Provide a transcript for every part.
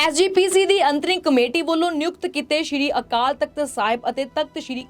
SGPC ਦੀ interim committee ਵੱਲੋਂ ਨਿਯੁਕਤ ਕੀਤੇ ਸ਼੍ਰੀ ਅਕਾਲ ਤਖਤ ਸਾਹਿਬ ਅਤੇ ਤਖਤ ਸ਼੍ਰੀ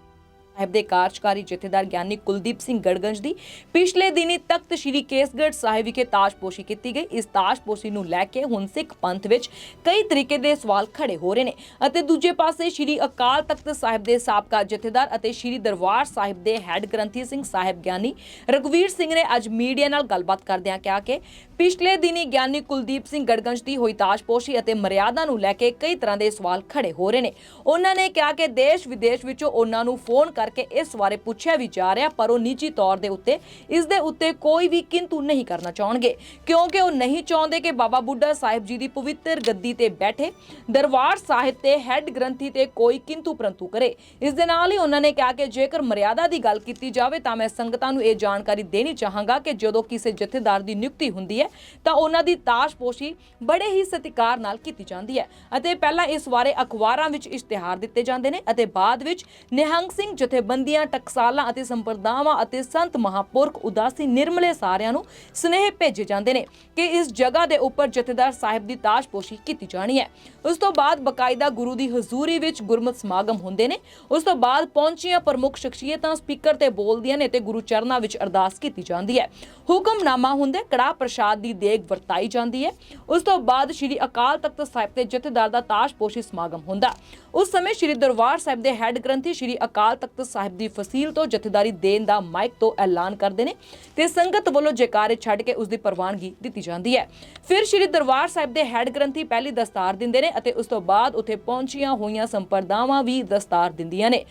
ਸਾਹਿਬ ਦੇ ਕਾਰਜਕਾਰੀ ਜਥੇਦਾਰ ਗਿਆਨੀ ਕੁਲਦੀਪ ਸਿੰਘ ਗੜਗੰਜ ਦੀ ਪਿਛਲੇ ਦਿਨੀ ਤਖਤ ਸ਼੍ਰੀ ਕੇਸਗੜ੍ਹ ਸਾਹਿਬ ਵਿਖੇ ਤਾਜਪੋਸ਼ੀ ਕੀਤੀ ਗਈ। ਇਸ ਤਾਜਪੋਸ਼ੀ ਨੂੰ ਲੈ ਕੇ ਹੁਣ ਸਿੱਖ ਪੰਥ ਵਿੱਚ ਕਈ ਤਰੀਕੇ ਦੇ ਸਵਾਲ ਖੜੇ ਹੋ ਰਹੇ ਨੇ ਅਤੇ ਦੂਜੇ ਪਾਸੇ ਸ਼੍ਰੀ ਅਕਾਲ ਤਖਤ ਸਾਹਿਬ ਦੇ ਸਾਬਕਾ ਜਥੇਦਾਰ ਅਤੇ ਸ਼੍ਰੀ ਦਰਬਾਰ ਸਾਹਿਬ ਦੇ ਹੈੱਡ ਗ੍ਰੰਥੀ ਸਿੰਘ ਸਾਹਿਬ ਗਿਆਨੀ ਰਘਵੀਰ ਸਿੰਘ ਨੇ ਅੱਜ ਮੀਡੀਆ ਨਾਲ ਗੱਲਬਾਤ ਕਰਦਿਆਂ ਕਿਹਾ ਕਿ ਪਿਛਲੇ ਦਿਨੀ ਗਿਆਨੀ ਕੁਲਦੀਪ ਸਿੰਘ ਗੜਗੰਜ ਦੀ ਹੋਈ ਤਾਜਪੋਸ਼ੀ ਅਤੇ ਮਰਿਆਦਾ ਨੂੰ ਲੈ ਕੇ ਕਈ ਤਰ੍ਹਾਂ ਦੇ ਸਵਾਲ ਖੜੇ ਹੋ ਰਹੇ ਨੇ। ਉਹਨਾਂ ਨੇ ਕਿਹਾ ਕਿ ਦੇਸ਼ ਵਿਦੇਸ਼ ਵਿੱਚੋਂ ਉਹਨਾਂ ਨੂੰ ਫੋਨ ਕਰਕੇ ਇਸ ਬਾਰੇ ਪੁੱਛਿਆ ਵੀ ਜਾ ਰਿਹਾ, ਪਰ ਉਹ ਨਿੱਜੀ ਤੌਰ ਦੇ ਉੱਤੇ ਇਸ ਦੇ ਉੱਤੇ ਕੋਈ ਵੀ ਕਿੰਤੂ ਨਹੀਂ ਕਰਨਾ ਚਾਹਣਗੇ। ਕਿਉਂਕਿ ਉਹ ਨਹੀਂ ਚਾਹੁੰਦੇ ਕਿ ਬਾਬਾ ਬੁੱਢਾ ਸਾਹਿਬ ਜੀ ਦੀ ਪਵਿੱਤਰ ਗੱਦੀ ਤੇ ਬੈਠੇ, ਦਰਬਾਰ ਸਾਹਿਬ ਤੇ ਹੈੱਡ ਗ੍ਰੰਥੀ ਤੇ ਕੋਈ ਕਿੰਤੂ ਪ੍ਰੰਤੂ ਕਰੇ। ਇਸ ਦੇ ਨਾਲ ਹੀ ਉਹਨਾਂ ਨੇ ਕਿਹਾ ਕਿ ਜੇਕਰ ਮਰਿਆਦਾ ਦੀ ਗੱਲ ਕੀਤੀ ਜਾਵੇ ਤਾਂ ਮੈਂ ਸੰਗਤਾਂ ਨੂੰ ਇਹ ਜਾਣਕਾਰੀ ਦੇਣੀ ਚਾਹਾਂਗਾ ਕਿ ਜਦੋਂ ਕਿਸੇ ਜਥੇਦਾਰ ਦੀ ਨਿਯੁਕਤੀ ਹੁੰਦੀ ਹੈ, ਤਾਂ ਉਹਨਾਂ ਦੀ ਤਾਸ਼ਪੋਸ਼ੀ ਬੜੇ ਹੀ ਸਤਿਕਾਰ ਨਾਲ ਕੀਤੀ ਜਾਂਦੀ ਹੈ। ਅਤੇ ਪਹਿਲਾਂ ਇਸ ਬਾਰੇ ਅਖਬਾਰਾਂ ਵਿੱਚ ਇਸ਼ਤਿਹਾਰ ਦਿੱਤੇ ਜਾਂਦੇ ਨੇ ਅਤੇ ਬਾਅਦ ਵਿੱਚ ਨਿਹੰਗ ਸਿੰਘ ਜਥੇਬੰਦੀਆਂ, ਟਕਸਾਲਾਂ ਅਤੇ ਸੰਪਰਦਾਵਾਂ ਅਤੇ ਸੰਤ ਮਹਾਪੁਰਖ ਉਦਾਸੀ ਨਿਰਮਲੇ ਸਾਰਿਆਂ ਨੂੰ ਸਨੇਹ ਭੇਜੇ ਜਾਂਦੇ ਨੇ ਕਿ ਇਸ ਜਗ੍ਹਾ ਦੇ ਉੱਪਰ ਜਥੇਦਾਰ ਸਾਹਿਬ ਦੀ ਤਾਸ਼ਪੋਸ਼ੀ ਕੀਤੀ ਜਾਣੀ ਹੈ। ਉਸ ਤੋਂ ਬਾਅਦ ਬਕਾਇਦਾ ਗੁਰੂ ਦੀ ਹਜ਼ੂਰੀ ਵਿੱਚ ਗੁਰਮਤ ਸਮਾਗਮ ਹੁੰਦੇ ਨੇ। ਉਸ ਤੋਂ ਬਾਅਦ ਪਹੁੰਚੀਆਂ ਪ੍ਰਮੁੱਖ ਸ਼ਖਸੀਅਤਾਂ ਸਪੀਕਰ ਤੇ ਬੋਲਦੀਆਂ ਨੇ ਤੇ ਗੁਰੂ ਚਰਨਾਂ ਵਿੱਚ ਅਰਦਾਸ ਕੀਤੀ ਜਾਂਦੀ ਹੈ। ਹੁਕਮਨਾਮਾ ਹੁੰਦੇ ਕੜਾ ਪ੍ਰਸ਼ਾਦ ਦੀ ਦੇਗ ਵਰਤਾਈ ਜਾਂਦੀ ਹੈ। ਉਸ ਤੋਂ ਬਾਅਦ ਸ੍ਰੀ ਅਕਾਲ ਤਖਤ ਸਾਹਿਬ ਤੇ ਜਥੇਦਾਰ ਦਾ ਤਾਸ਼ਪੋਸ਼ੀ ਸਮਾਗਮ ਹੁੰਦਾ। ਉਸ ਸਮੇਂ ਸ੍ਰੀ ਦਰਬਾਰ ਸਾਹਿਬ ਦੇ ਹੈੱਡ ਗ੍ਰੰਥੀ ਸ੍ਰੀ ਅਕਾਲ ਤਖਤ ਸਾਹਿਬ ਦੀ ਫਸੀਲ ਤੋਂ ਜਥੇਦਾਰੀ ਦੇਣ ਦਾ ਮਾਈਕ ਤੋਂ ਐਲਾਨ ਕਰਦੇ ਨੇ ਤੇ ਸੰਗਤ ਵੱਲੋਂ ਜੈਕਾਰੇ ਛੱਡ ਕੇ ਉਸ ਦੀ ਪ੍ਰਵਾਨਗੀ ਦਿੱਤੀ ਜਾਂਦੀ ਹੈ। ਫਿਰ ਸ੍ਰੀ ਦਰਬਾਰ ਸਾਹਿਬ ਦੇ ਹੈੱਡ ਗ੍ਰੰਥੀ ਪਹਿਲੀ ਦਸਤਾਰ ਦਿੰਦੇ ਨੇ ਅਤੇ ਉਸ ਤੋਂ ਬਾਅਦ ਉੱਥੇ ਪਹੁੰਚੀਆਂ ਹੋਈਆਂ ਸੰਪਰਦਾਵਾਂ ਵੀ ਦਸਤਾਰ ਦਿੰਦੀਆਂ ਨੇ।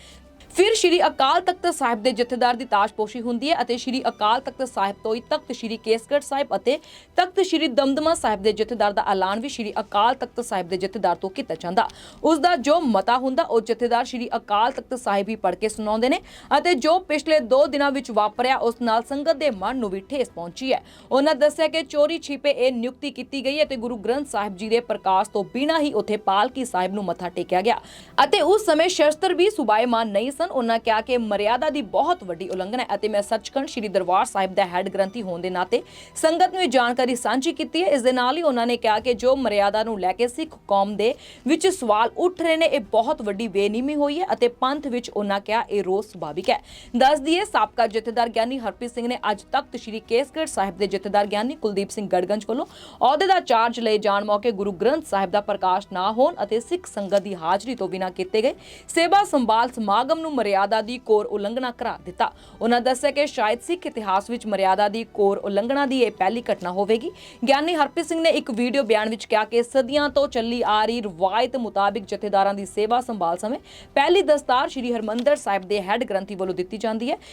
ਫਿਰ ਸ਼੍ਰੀ ਅਕਾਲ ਤਖਤ ਸਾਹਿਬ ਦੇ ਜਥੇਦਾਰ ਦੀ ਤਾਸ਼ਪੋਸ਼ੀ ਹੁੰਦੀ ਹੈ ਅਤੇ ਸ਼੍ਰੀ ਅਕਾਲ ਤਖਤ ਸਾਹਿਬ ਤੋਂ ਹੀ ਤਖਤ ਸ਼੍ਰੀ ਕੇਸਗੜ੍ਹ ਸਾਹਿਬ ਅਤੇ ਤਖਤ ਸ਼੍ਰੀ ਦਮਦਮਾ ਸਾਹਿਬ ਦੇ ਜਥੇਦਾਰ ਦਾ ਐਲਾਨ ਵੀ ਸ਼੍ਰੀ ਅਕਾਲ ਤਖਤ ਸਾਹਿਬ ਦੇ ਜਥੇਦਾਰ ਤੋਂ ਕੀਤਾ ਜਾਂਦਾ। ਉਸ ਦਾ ਜੋ ਮਤਾ ਹੁੰਦਾ, ਉਹ ਜਥੇਦਾਰ ਸ਼੍ਰੀ ਅਕਾਲ ਤਖਤ ਸਾਹਿਬ ਹੀ ਪੜ੍ਹ ਕੇ ਸੁਣਾਉਂਦੇ ਨੇ ਅਤੇ ਜੋ ਪਿਛਲੇ 2 ਦਿਨਾਂ ਵਿੱਚ ਵਾਪਰਿਆ, ਉਸ ਨਾਲ ਸੰਗਤ ਦੇ ਮਨ ਨੂੰ ਵੀ ਠੇਸ ਪਹੁੰਚੀ ਹੈ। ਉਹਨਾਂ ਦੱਸਿਆ ਕਿ ਚੋਰੀ ਛਿਪੇ ਇਹ ਨਿਯੁਕਤੀ ਕੀਤੀ ਗਈ ਹੈ ਤੇ ਗੁਰੂ ਗ੍ਰੰਥ ਸਾਹਿਬ ਜੀ ਦੇ ਪ੍ਰਕਾਸ਼ ਤੋਂ ਬਿਨਾਂ ਹੀ ਉੱਥੇ ਪਾਲਕੀ ਸਾਹਿਬ ਨੂੰ ਮੱਥਾ ਟੇਕਿਆ ਗਿਆ। ਅਤੇ ਉਸ ਸਮੇਂ ਸ਼ਸਤਰ ਵੀ ਸੁਭਾਏਮਾਨ ਨਹੀਂ ਸਨ। ਉਹਨਾਂ ਕਿਹਾ ਕਿ ਮਰਿਆਦਾ ਦੀ ਬਹੁਤ ਵੱਡੀ ਉਲੰਘਣਾ ਹੈ ਅਤੇ ਮੈਂ ਸੱਚਖੰਡ ਸ੍ਰੀ ਦਰਬਾਰ ਸਾਹਿਬ ਦਾ ਹੈੱਡ ਗ੍ਰੰਥੀ ਹੋਣ ਦੇ ਨਾਤੇ ਸੰਗਤ ਨੂੰ ਇਹ ਜਾਣਕਾਰੀ ਸਾਂਝੀ ਕੀਤੀ ਹੈ। ਇਸ ਦੇ ਨਾਲ ਹੀ ਉਹਨਾਂ ਨੇ ਕਿਹਾ ਕਿ ਜੋ ਮਰਿਆਦਾ ਨੂੰ ਲੈ ਕੇ ਸਿੱਖ ਕੌਮ ਦੇ ਵਿੱਚ ਸਵਾਲ ਉੱਠ ਰਹੇ ਨੇ, ਇਹ ਬਹੁਤ ਵੱਡੀ ਬੇਨਿਯਮੀ ਹੋਈ ਹੈ ਅਤੇ ਪੰਥ ਵਿੱਚ ਉਹਨਾਂ ਕਿਹਾ ਇਹ ਰੋਸ ਸੁਭਾਵਿਕ ਹੈ। ਦੱਸ ਦਈਏ, ਸਾਬਕਾ ਜਥੇਦਾਰ ਗਿਆਨੀ ਹਰਪ੍ਰੀਤ ਸਿੰਘ ਨੇ ਅੱਜ ਤਖਤ ਸ੍ਰੀ ਕੇਸਗੜ੍ਹ ਸਾਹਿਬ ਦੇ ਜਥੇਦਾਰ ਗਿਆਨੀ ਕੁਲਦੀਪ ਸਿੰਘ ਗੜਗੰਜ ਵੱਲੋਂ ਅਹੁਦੇ ਦਾ ਚਾਰਜ ਲਏ ਜਾਣ ਮੌਕੇ ਗੁਰੂ ਗ੍ਰੰਥ ਸਾਹਿਬ ਦਾ ਪ੍ਰਕਾਸ਼ ਨਾ ਹੋਣ ਅਤੇ ਸਿੱਖ ਸੰਗਤ ਦੀ ਹਾਜ਼ਰੀ ਤੋਂ ਬਿਨਾਂ ਕੀਤੇ ਗਏ ਸੇਵਾ ਸੰਭਾਲ ਸਮਾਗਮ ਨੂੰ ਮਰਿਆਦਾ ਦੀ ਕੋਰ ਉਲੰਘਣਾ ਕਰਾ ਦਿੱਤਾ। ਉਹਨਾਂ ਦੱਸਿਆ ਕਿ ਸ਼ਾਇਦ ਸਿੱਖ ਇਤਿਹਾਸ ਵਿੱਚ ਮਰਿਆਦਾ ਦੀ ਕੋਰ ਉਲੰਘਣਾ ਦੀ ਇਹ ਪਹਿਲੀ ਘਟਨਾ ਹੋਵੇਗੀ। ਗਿਆਨੀ ਹਰਪ੍ਰੀਤ ਸਿੰਘ ਨੇ ਇੱਕ ਵੀਡੀਓ ਬਿਆਨ ਵਿੱਚ ਕਿਹਾ ਕਿ ਸਦੀਆਂ ਤੋਂ ਚੱਲੀ ਆ ਰਹੀ ਰਵਾਇਤ ਮੁਤਾਬਿਕ ਜਥੇਦਾਰਾਂ ਦੀ ਸੇਵਾ ਸੰਭਾਲ ਸਮੇਂ ਪਹਿਲੀ ਦਸਤਾਰ ਸ੍ਰੀ ਹਰਮੰਦਰ ਸਾਹਿਬ ਦੇ ਹੈੱਡ ਗ੍ਰੰਥੀ ਵੱਲੋਂ ਦਿੱਤੀ ਜਾਂਦੀ ਹੈ।